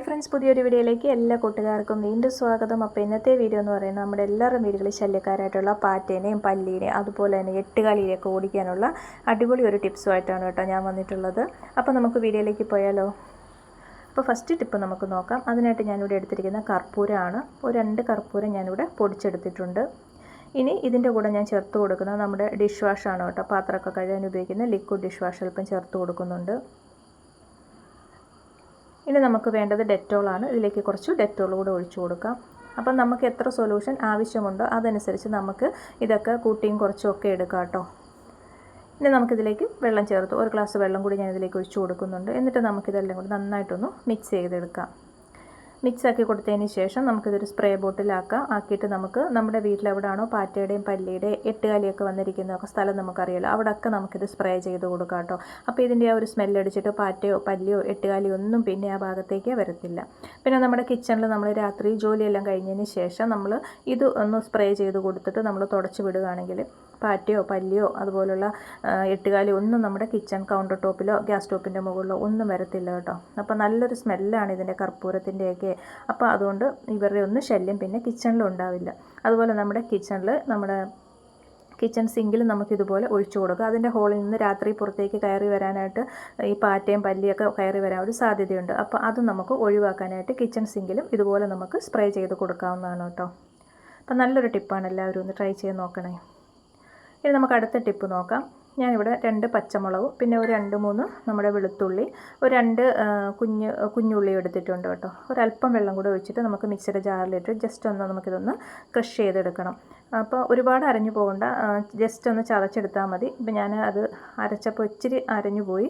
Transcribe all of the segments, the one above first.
Hi friends പുതിയൊരു വീഡിയോയിലേക്ക് എല്ലാ കൂട്ടുകാർക്കും വീണ്ടും സ്വാഗതം. അപ്പോൾ ഇന്നത്തെ വീഡിയോ എന്ന് പറയുന്നത് നമ്മുടെ എല്ലാവരും വീടുകളിൽ ശല്യക്കാരായിട്ടുള്ള പാറ്റേനെയും പല്ലീനെയും അതുപോലെ തന്നെ എട്ടുകാലിയിലേക്ക് ഓടിക്കാനുള്ള അടിപൊളി ഒരു ടിപ്സുമായിട്ടാണ് കേട്ടോ ഞാൻ വന്നിട്ടുള്ളത്. അപ്പോൾ നമുക്ക് വീഡിയോയിലേക്ക് പോയാലോ? അപ്പോൾ ഫസ്റ്റ് ടിപ്പ് നമുക്ക് നോക്കാം. അതിനായിട്ട് ഞാനിവിടെ എടുത്തിരിക്കുന്ന കർപ്പൂരമാണ്. ഒരു രണ്ട് കർപ്പൂരം ഞാനിവിടെ പൊടിച്ചെടുത്തിട്ടുണ്ട്. ഇനി ഇതിന്റെ കൂടെ ഞാൻ ചേർത്ത് കൊടുക്കുന്നത് നമ്മുടെ ഡിഷ് വാഷാണ് കേട്ടോ. പാത്രമൊക്കെ കഴുകാൻ ഉപയോഗിക്കുന്ന ലിക്വിഡ് ഡിഷ് വാഷ് അല്പം ചേർത്ത് കൊടുക്കുന്നുണ്ട്. ഇനി നമുക്ക് വേണ്ടത് ഡെറ്റോളാണ് ഇതിലേക്ക് കുറച്ച് ഡെറ്റോൾ കൂടെ ഒഴിച്ചു കൊടുക്കാം. അപ്പം നമുക്ക് എത്ര സൊല്യൂഷൻ ആവശ്യമുണ്ടോ അതനുസരിച്ച് നമുക്ക് ഇതൊക്കെ കൂട്ടിയും കുറച്ചും ഒക്കെ എടുക്കാം കേട്ടോ. ഇനി നമുക്കിതിലേക്ക് വെള്ളം ചേർത്ത്. ഒരു ഗ്ലാസ് വെള്ളം കൂടി ഞാൻ ഇതിലേക്ക് ഒഴിച്ചു കൊടുക്കുന്നുണ്ട്. എന്നിട്ട് നമുക്കിതെല്ലാം കൂടി നന്നായിട്ടൊന്ന് മിക്സ് ചെയ്തെടുക്കാം. മിക്സ് ആക്കി കൊടുത്തതിന് ശേഷം നമുക്കിതൊരു സ്പ്രേ ബോട്ടിലാക്കാം. ആക്കിയിട്ട് നമുക്ക് നമ്മുടെ വീട്ടിലെവിടെയാണോ പാറ്റയുടെയും പല്ലിയുടെയും എട്ടുകാലിയൊക്കെ വന്നിരിക്കുന്ന വന്നിരിക്കുന്നതൊക്കെ സ്ഥലം നമുക്കറിയാലോ. അവിടെയൊക്കെ നമുക്കിത് സ്പ്രേ ചെയ്ത് കൊടുക്കാം കേട്ടോ. അപ്പോൾ ഇതിന്റെ ആ ഒരു സ്മെല്ലടിച്ചിട്ട് പാറ്റയോ പല്ലിയോ എട്ടുകാലിയോ ഒന്നും പിന്നെ ആ ഭാഗത്തേക്ക് വരത്തില്ല. പിന്നെ നമ്മുടെ കിച്ചണിൽ നമ്മൾ രാത്രി ജോലിയെല്ലാം കഴിഞ്ഞതിന് ശേഷം നമ്മൾ ഇത് ഒന്ന് സ്പ്രേ ചെയ്ത് കൊടുത്തിട്ട് നമ്മൾ തുടച്ച് വിടുകയാണെങ്കിൽ പാറ്റയോ പല്ലിയോ അതുപോലുള്ള എട്ടുകാലി ഒന്നും നമ്മുടെ കിച്ചൺ കൗണ്ടർ ടോപ്പിലോ ഗ്യാസ് ടോപ്പിന്റെ മുകളിലോ ഒന്നും വരത്തില്ല കേട്ടോ. അപ്പോൾ നല്ലൊരു സ്മെല്ലാണ് ഇതിന്റെ കർപ്പൂരത്തിന്റെയൊക്കെ അപ്പോൾ അതുകൊണ്ട് ഇവരുടെ ഒന്നും ശല്യം പിന്നെ കിച്ചണിലും ഉണ്ടാവില്ല. അതുപോലെ നമ്മുടെ കിച്ചണിൽ നമ്മുടെ കിച്ചൺ സിങ്കിൽ നമുക്കിതുപോലെ ഒഴിച്ചു കൊടുക്കുക അതിന്റെ ഹോളിൽ നിന്ന് രാത്രി പുറത്തേക്ക് കയറി വരാനായിട്ട് ഈ പാറ്റയും പല്ലിയൊക്കെ കയറി വരാൻ ഒരു സാധ്യതയുണ്ട്. അപ്പോൾ അത് നമുക്ക് ഒഴിവാക്കാനായിട്ട് കിച്ചൺ സിങ്കിലും ഇതുപോലെ നമുക്ക് സ്പ്രേ ചെയ്ത് കൊടുക്കാവുന്നതാണ് കേട്ടോ. അപ്പം നല്ലൊരു ടിപ്പാണ് എല്ലാവരും ഒന്ന് ട്രൈ ചെയ്ത് നോക്കണേ. ഇനി നമുക്ക് അടുത്ത ടിപ്പ് നോക്കാം. ഞാനിവിടെ രണ്ട് പച്ചമുളകും പിന്നെ ഒരു രണ്ട് മൂന്ന് നമ്മുടെ വെളുത്തുള്ളി ഒരു രണ്ട് കുഞ്ഞ് കുഞ്ഞുള്ളി എടുത്തിട്ടുണ്ട് കേട്ടോ. ഒരല്പം വെള്ളം കൂടെ ഒഴിച്ചിട്ട് നമുക്ക് മിക്സിയുടെ ജാറിലിട്ട് ജസ്റ്റ് ഒന്ന് നമുക്കിതൊന്ന് ക്രഷ് ചെയ്തെടുക്കണം. അപ്പോൾ ഒരുപാട് അരഞ്ഞു പോകണ്ട ജസ്റ്റ് ഒന്ന് ചതച്ചെടുത്താൽ മതി. ഇപ്പം ഞാൻ അത് അരച്ചപ്പോൾ ഇച്ചിരി അരഞ്ഞു പോയി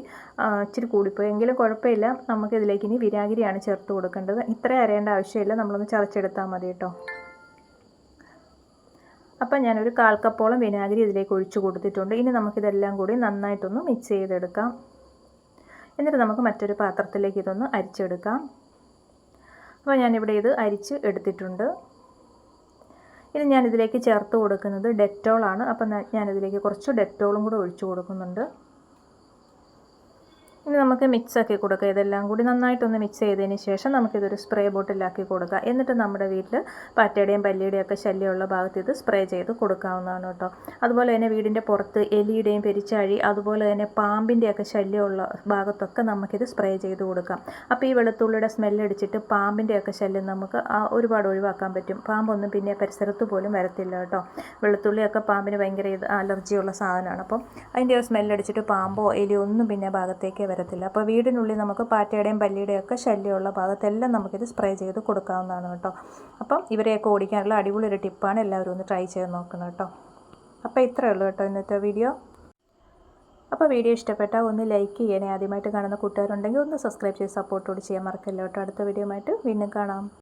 ഇച്ചിരി കൂടിപ്പോയി. എങ്കിലും കുഴപ്പമില്ല നമുക്കിതിലേക്ക് ഇനി വിരാഗിരിയാണ് ചേർത്ത് കൊടുക്കേണ്ടത്. ഇത്രയും അരയേണ്ട ആവശ്യമില്ല നമ്മളൊന്ന് ചതച്ചെടുത്താൽ മതി കേട്ടോ. അപ്പം ഞാനൊരു കാൽ കപ്പോളം വിനാഗിരി ഇതിലേക്ക് ഒഴിച്ചു കൊടുത്തിട്ടുണ്ട്. ഇനി നമുക്കിതെല്ലാം കൂടി നന്നായിട്ടൊന്ന് മിക്സ് ചെയ്തെടുക്കാം. എന്നിട്ട് നമുക്ക് മറ്റൊരു പാത്രത്തിലേക്ക് ഇതൊന്ന് അരിച്ചെടുക്കാം. അപ്പോൾ ഞാനിവിടെ ഇത് അരിച്ച് എടുത്തിട്ടുണ്ട്. ഇനി ഞാനിതിലേക്ക് ചേർത്ത് കൊടുക്കുന്നത് ഡെറ്റോളാണ്. അപ്പം ഞാനിതിലേക്ക് കുറച്ച് ഡെറ്റോളും കൂടെ ഒഴിച്ചു കൊടുക്കുന്നുണ്ട്. നമുക്ക് മിക്സ് ആക്കി കൊടുക്കുക. ഇതെല്ലാം കൂടി നന്നായിട്ടൊന്ന് മിക്സ് ചെയ്തതിന് ശേഷം നമുക്കിതൊരു സ്പ്രേ ബോട്ടിലാക്കി കൊടുക്കുക. എന്നിട്ട് നമ്മുടെ വീട്ടിൽ പാറ്റയുടെയും പല്ലിയുടെയും ഒക്കെ ശല്യമുള്ള ഭാഗത്ത് ഇത് സ്പ്രേ ചെയ്ത് കൊടുക്കാവുന്നതാണ് കേട്ടോ. അതുപോലെ തന്നെ വീടിന്റെ പുറത്ത് എലിയുടെയും പെരിച്ചാഴി അതുപോലെ തന്നെ പാമ്പിന്റെയൊക്കെ ശല്യമുള്ള ഭാഗത്തൊക്കെ നമുക്കിത് സ്പ്രേ ചെയ്ത് കൊടുക്കാം. അപ്പോൾ ഈ വെളുത്തുള്ളിയുടെ സ്മെല്ലടിച്ചിട്ട് പാമ്പിന്റെയൊക്കെ ശല്യം നമുക്ക് ഒരുപാട് ഒഴിവാക്കാൻ പറ്റും. പാമ്പൊന്നും പിന്നെ പരിസരത്ത് പോലും വരത്തില്ല കേട്ടോ. വെളുത്തുള്ളിയൊക്കെ പാമ്പിന് ഭയങ്കര അലർജിയുള്ള സാധനമാണ്. അപ്പം അതിന്റെ ഒരു സ്മെല്ലടിച്ചിട്ട് പാമ്പോ എലിയോ ഒന്നും പിന്നെ ഭാഗത്തേക്കേ വരത്തില്ല. അപ്പോൾ വീടിനുള്ളിൽ നമുക്ക് പാറ്റയുടെയും പല്ലിയുടെയും ഒക്കെ ശല്യമുള്ള ഭാഗത്തെല്ലാം നമുക്കിത് സ്പ്രേ ചെയ്ത് കൊടുക്കാവുന്നതാണ് കേട്ടോ. അപ്പം ഇവരെയൊക്കെ ഓടിക്കാനുള്ള അടിപൊളി ഒരു ടിപ്പാണ് എല്ലാവരും ഒന്ന് ട്രൈ ചെയ്ത് നോക്കണം കേട്ടോ. അപ്പോൾ ഇത്രയേ ഉള്ളൂ കേട്ടോ ഇന്നത്തെ വീഡിയോ. അപ്പോൾ വീഡിയോ ഇഷ്ടപ്പെട്ടാൽ ഒന്ന് ലൈക്ക് ചെയ്യണേ. ആദ്യമായിട്ട് കാണുന്ന കൂട്ടുകാരുണ്ടെങ്കിൽ ഒന്ന് സബ്സ്ക്രൈബ് ചെയ്ത് സപ്പോർട്ടോട് ചെയ്യാൻ മറക്കല്ലോ കേട്ടോ. അടുത്ത വീഡിയോ ആയിട്ട് വീണ്ടും കാണാം.